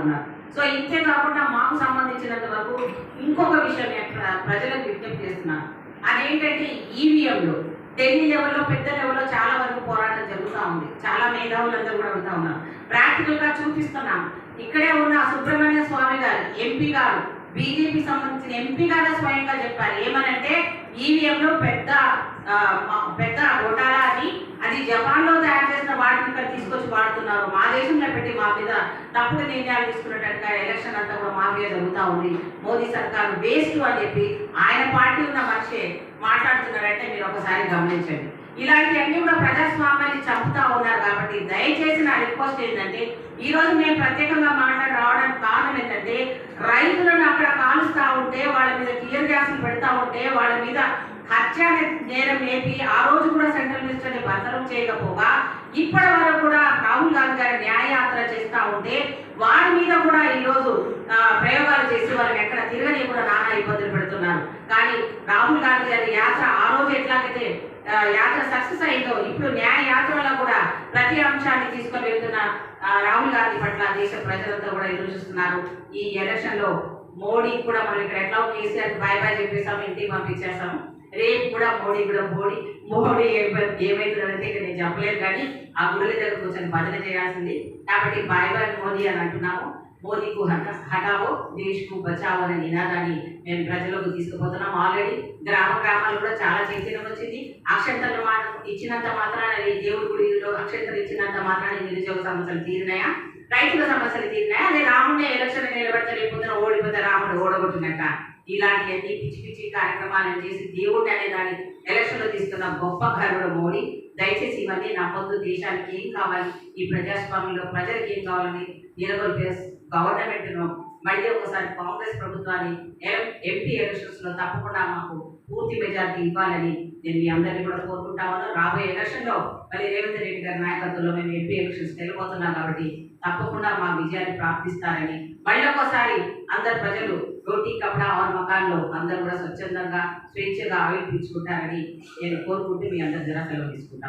ఉన్నారు. సో ఇంతే కాకుండా మాకు సంబంధించినంత వరకు ఇంకొక విషయం ప్రజలకు విజ్ఞప్తి చేస్తున్నాను అదేంటంటే ఈవీఎంలు ఢిల్లీ లెవెల్లో పెద్ద లెవెల్లో చాలా వరకు పోరాటం జరుగుతూ ఉంది. చాలా మేధావులందరూ కూడా ఉంటా ఉన్నారు. ప్రాక్టికల్గా చూపిస్తున్నాం ఇక్కడే ఉన్న సుబ్రహ్మణ్య స్వామి గారు ఎంపీ గారు బీజేపీ సంబంధించిన ఎంపీ గారు స్వయంగా చెప్పారు. ఏమనంటే ఈవీఎంలో పెద్ద పెద్ద గొటాలా అని అది జపాన్లో తయారు చేసిన వాటిని ఇక్కడ తీసుకొచ్చి వాడుతున్నారు. మా దేశంలో పెట్టి మా మీద తప్పుడు నిర్ణయాలు తీసుకున్నట్టుగా ఎలక్షన్ అంతా కూడా మాఫియా జరుగుతూ ఉంది. మోదీ సర్కారు వేస్ట్ అని చెప్పి ఆయన పార్టీ ఉన్న మనిషి మాట్లాడుతున్నారంటే మీరు ఒకసారి గమనించండి. ఇలాంటివన్నీ కూడా ప్రజాస్వామ్యాన్ని చంపుతా ఉన్నారు కాబట్టి దయచేసి నా రిక్వెస్ట్ ఏంటంటే ఈ రోజు మేము ప్రత్యేకంగా మాట్లాడి రావడానికి కారణం ఏంటంటే రైతు అక్కడ కాలుస్తా ఉంటే వాళ్ళ మీద టీయర్ పెడతా ఉంటే వాళ్ళ మీద హత్య నేరం వేపి ఆ రోజు కూడా సెంట్రల్ మినిస్టర్ని భర్తరం చేయకపోగా ఇప్పటి వరకు కూడా రాహుల్ గాంధీ గారి న్యాయయాత్ర చేస్తా ఉంటే వారి మీద కూడా ఈ రోజు ప్రయోగాలు చేసి వాళ్ళని ఎక్కడ తిరగని కూడా నానా ఇబ్బందులు పెడుతున్నారు. కానీ రాహుల్ గాంధీ గారి యాత్ర ఎలాగైతే యాత్ర సక్సెస్ అయిందో ఇప్పుడు న్యాయ యాత్రలో కూడా ప్రతి అంశాన్ని తీసుకొని వెళ్తున్న రాహుల్ గాంధీ పట్ల దేశ ప్రజలంతా కూడా ఎదురు చూస్తున్నారు. ఈ ఎలక్షన్లో మోడీ కూడా మనం ఇక్కడ ఎట్లా కేసీఆర్ బాయ్ బాయ్ చెప్పేసాము ఇంటికి పంపించేస్తాము రేపు కూడా మోడీ కూడా మోడీ మోడీ ఏమై- ఏమైతుందంటే ఇక్కడ నేను చెప్పలేదు కానీ ఆ గుడుల దగ్గర కూర్చొని భజన చేయాల్సింది. కాబట్టి బాయ్ బాయ్ మోదీ అని అంటున్నాము. మోదీకు హట హటావో దేశ్కు బచావో అనే నినాదాన్ని మేము ప్రజలకు తీసుకుపోతున్నాం. ఆల్రెడీ గ్రామ గ్రామాలు కూడా చాలా చైతన్యం వచ్చింది. అక్షంతలు మాత్రం ఇచ్చినంత మాత్రాన దేవుడి గుడిలో అక్షంతలు ఇచ్చినంత మాత్రాన నిరుద్యోగ సమస్యలు తీరినాయా? రైతుల సమస్యలు తీరినాయా? అదే రాముడిని ఎలక్షన్ నిలబెడితే రేపు ఓడిపోతే రాముడు ఓడగొట్టినట్ట. ఇలాంటివన్నీ పిచ్చి పిచ్చి కార్యక్రమాలను చేసి దేవుడిని అనే దాన్ని ఎలక్షన్లో తీసుకున్న గొప్ప కరుడు మోడీ దయచేసి ఇవన్నీ నా నమ్మొద్దు దేశానికి ఏం కావాలి? ఈ ప్రజాస్వామ్యంలో ప్రజలకు ఏం కావాలని నిలబడి గవర్నమెంట్ మళ్ళీ ఒకసారి కాంగ్రెస్ ప్రభుత్వాన్ని ఎం- ఎంపీ ఎలక్షన్స్లో తప్పకుండా మాకు పూర్తి మెజార్టీ ఇవ్వాలని నేను మీ అందరినీ కూడా కోరుకుంటా ఉన్నాను. రాబోయే ఎలక్షన్లో మళ్ళీ రేవంత్ రెడ్డి గారి నాయకత్వంలో మేము ఎంపీ ఎలక్షన్స్ వెళ్ళిపోతున్నాం కాబట్టి తప్పకుండా మా విజయాన్ని ప్రార్థిస్తారని మళ్ళీ ఒకసారి అందరు ప్రజలు రోటీ కపడా ఆర్ మకాన్లో అందరూ కూడా స్వచ్ఛందంగా స్వేచ్ఛగా ఆవిర్పించుకుంటారని నేను కోరుకుంటూ మీ అందరి జరా సెలవు తీసుకుంటాను.